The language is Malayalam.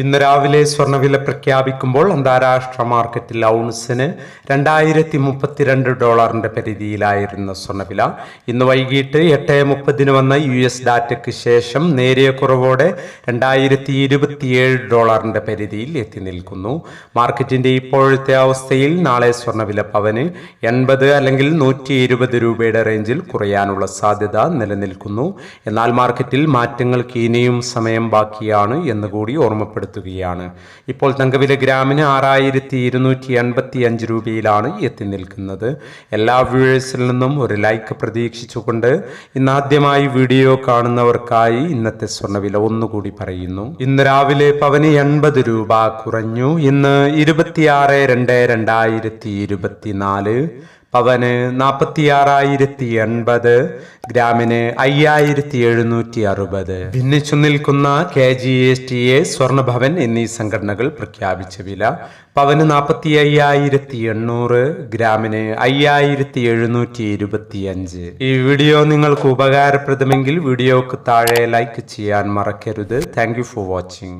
ഇന്ന് രാവിലെ സ്വർണവില പ്രഖ്യാപിക്കുമ്പോൾ അന്താരാഷ്ട്ര മാർക്കറ്റിൽ ഔൺസിന് രണ്ടായിരത്തി മുപ്പത്തിരണ്ട് ഡോളറിന്റെ പരിധിയിലായിരുന്ന സ്വർണവില ഇന്ന് വൈകിട്ട് എട്ട് മുപ്പതിന് വന്ന യു എസ് ഡാറ്റയ്ക്ക് ശേഷം നേരിയ കുറവോടെ രണ്ടായിരത്തി ഇരുപത്തിയേഴ് ഡോളറിന്റെ പരിധിയിൽ എത്തി നിൽക്കുന്നു. മാർക്കറ്റിന്റെ ഇപ്പോഴത്തെ അവസ്ഥയിൽ നാളെ സ്വർണവില പവന് എൺപത് അല്ലെങ്കിൽ നൂറ്റി ഇരുപത് രൂപയുടെ റേഞ്ചിൽ കുറയാനുള്ള സാധ്യത നിലനിൽക്കുന്നു. എന്നാൽ മാർക്കറ്റിൽ മാറ്റങ്ങൾക്ക് ഇനിയും സമയം ബാക്കിയാണ് എന്ന് കൂടി ഓർമ്മപ്പെടുത്തുകയാണ് ഇപ്പോൾ തങ്കവില ഗ്രാമിന് ആറായിരത്തി ഇരുന്നൂറ്റി എൺപത്തി അഞ്ച് രൂപയിലാണ് എത്തി നിൽക്കുന്നത്. എല്ലാ വ്യൂവേഴ്സിൽ നിന്നും ഒരു ലൈക്ക് പ്രതീക്ഷിച്ചുകൊണ്ട് ഇന്നാദ്യമായി വീഡിയോ കാണുന്നവർക്കായി ഇന്നത്തെ സ്വർണവില ഒന്നുകൂടി പറയുന്നു. ഇന്ന് രാവിലെ പവന് എൺപത് രൂപ കുറഞ്ഞു. ഇന്ന് ഇരുപത്തിയാറ് രണ്ട് രണ്ടായിരത്തി ഇരുപത്തിനാല് പവന് നാൽപ്പത്തിയാറായിരത്തി എൺപത് ഗ്രാമിന് അയ്യായിരത്തി എഴുന്നൂറ്റി അറുപത് ഭിന്നിച്ചു നിൽക്കുന്ന K G S T A Swarnabhavan എന്നീ സംഘടനകൾ പ്രഖ്യാപിച്ച വില പവന് നാൽപ്പത്തി അയ്യായിരത്തി എണ്ണൂറ് ഗ്രാമിന് അയ്യായിരത്തി എഴുന്നൂറ്റി ഇരുപത്തി അഞ്ച് ഈ വീഡിയോ നിങ്ങൾക്ക് ഉപകാരപ്രദമെങ്കിൽ വീഡിയോക്ക് താഴെ ലൈക്ക് ചെയ്യാൻ മറക്കരുത്. Thank for watching.